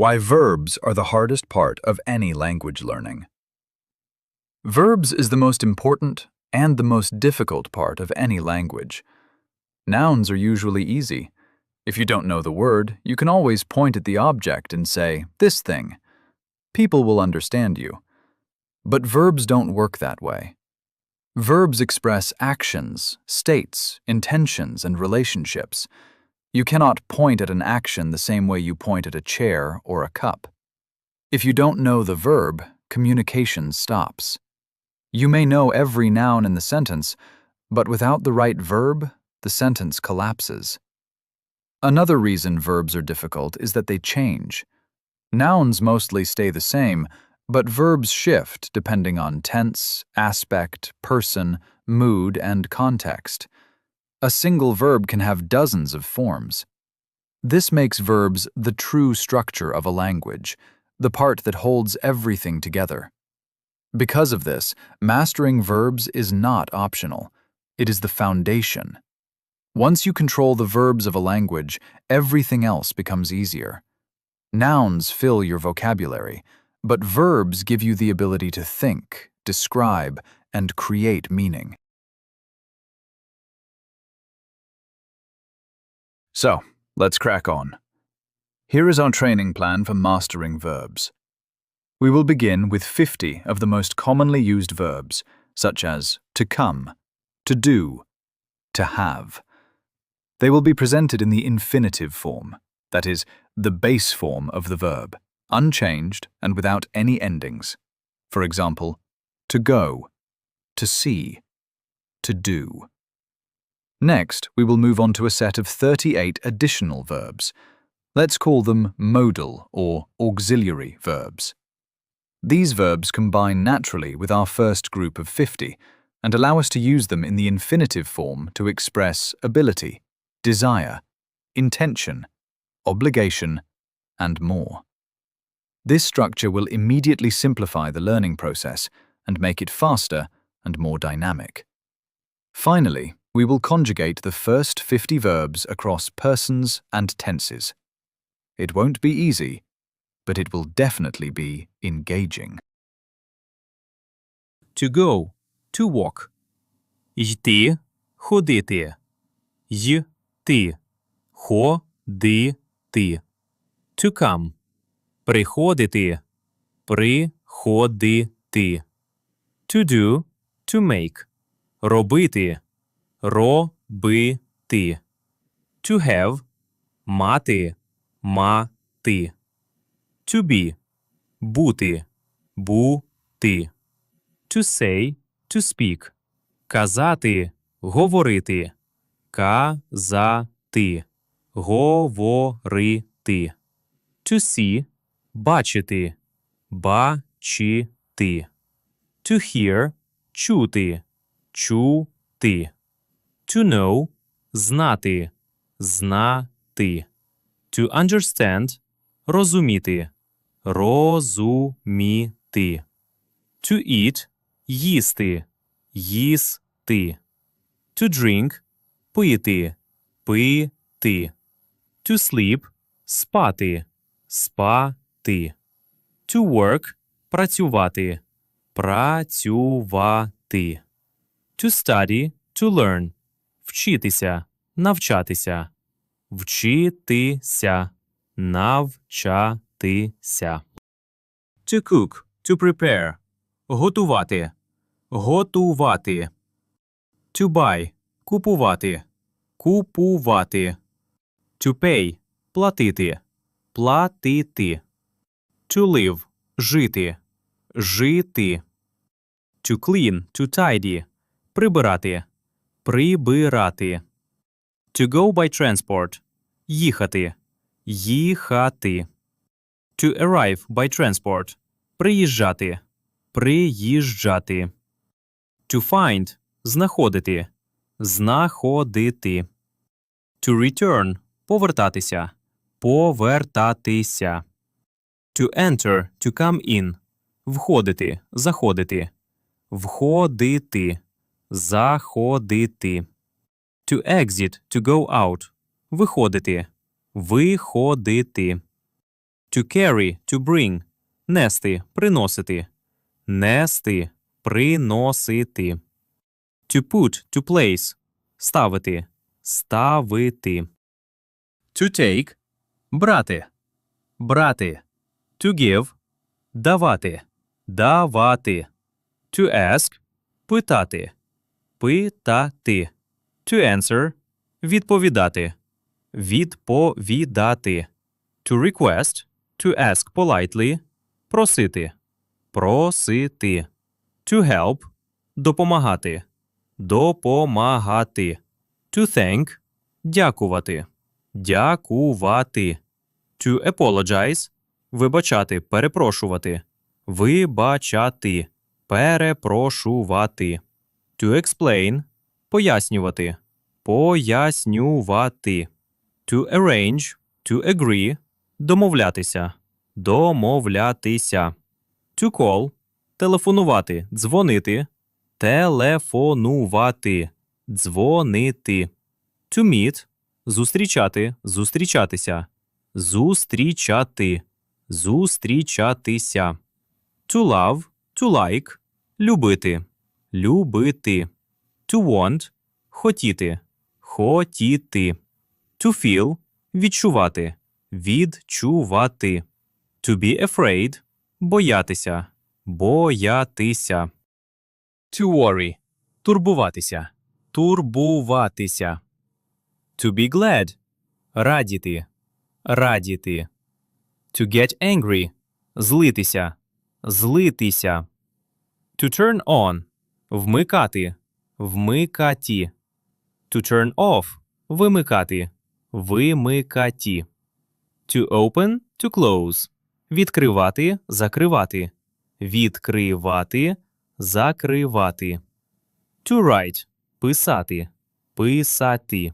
Why verbs are the hardest part of any language learning. Verbs is the most important and the most difficult part of any language. Nouns are usually easy. If you don't know the word, you can always point at the object and say, this thing. People will understand you. But verbs don't work that way. Verbs express actions, states, intentions, and relationships. You cannot point at an action the same way you point at a chair or a cup. If you don't know the verb, communication stops. You may know every noun in the sentence, but without the right verb, the sentence collapses. Another reason verbs are difficult is that they change. Nouns mostly stay the same, but verbs shift depending on tense, aspect, person, mood, and context. A single verb can have dozens of forms. This makes verbs the true structure of a language, the part that holds everything together. Because of this, mastering verbs is not optional. It is the foundation. Once you control the verbs of a language, everything else becomes easier. Nouns fill your vocabulary, but verbs give you the ability to think, describe, and create meaning. So, let's crack on. Here is our training plan for mastering verbs. We will begin with 50 of the most commonly used verbs, such as to come, to do, to have. They will be presented in the infinitive form, that is, the base form of the verb unchanged and without any endings. For example, to go, to see, to do. Next, we will move on to a set of 38 additional verbs. Let's call them modal or auxiliary verbs. These verbs combine naturally with our first group of 50 and allow us to use them in the infinitive form to express ability, desire, intention, obligation, and more. This structure will immediately simplify the learning process and make it faster and more dynamic. Finally, we will conjugate the first 50 verbs across persons and tenses. It won't be easy, but it will definitely be engaging. To go, to walk. Йти, ходити. Йти, ходити. To come. Приходити. Приходити. To do, to make. Робити. Робити. To have. Мати. Мати. To be. Бути. Бути. To say, to speak. Казати. Говорити. Казати. Говорити. To see бачити, бачити. To hear чути, чути. To know знати, знати. To understand розуміти, розуміти. To eat їсти, їсти. To drink пити, пити. To sleep спати, спати. To work працювати. Працювати. To study to learn. Вчитися, навчатися. Вчитися, навчатися. To cook to prepare. Готувати. Готувати. To buy купувати. Купувати. To pay платити платити. To live жити. Жити. To clean, to tidy прибирати. Прибирати. To go by transport їхати. Їхати. To arrive by transport приїжджати. Приїжджати. To find знаходити. Знаходити. To return повертатися повертатися. To enter to come in. Входити, заходити. Входити. Заходити. To exit to go out. Виходити. Виходити. To carry, to bring. Нести, приносити. Нести, приносити. To put, to place. Ставити. Ставити. To take. Брати. Брати. To give. Давати. Давати. To ask. Питати. Питати. To answer. Відповідати. Відповідати. To request. To ask politely. Просити. Просити. To help. Допомагати. Допомагати. To thank. Дякувати. Дякувати. To apologize. Вибачати, перепрошувати. Вибачати. Перепрошувати. To explain. Пояснювати. Пояснювати. To arrange. To agree. Домовлятися. Домовлятися. To call. Телефонувати. Дзвонити. Телефонувати. Дзвонити. To meet. Зустрічати. Зустрічатися. Зустрічати. Зустрічатися. To love. To like. Любити. Любити. To want. Хотіти. Хотіти. To feel. Відчувати. Відчувати. To be afraid. Боятися. Боятися. To worry. Турбуватися. Турбуватися. To be glad. Радіти. Радіти. To get angry. Злитися. Злитися. To turn on. Вмикати. Вмикаті. To turn off. Вимикати. Вимикаті. To open. To close. Відкривати. Закривати. Відкривати. Закривати. To write. Писати. Писати.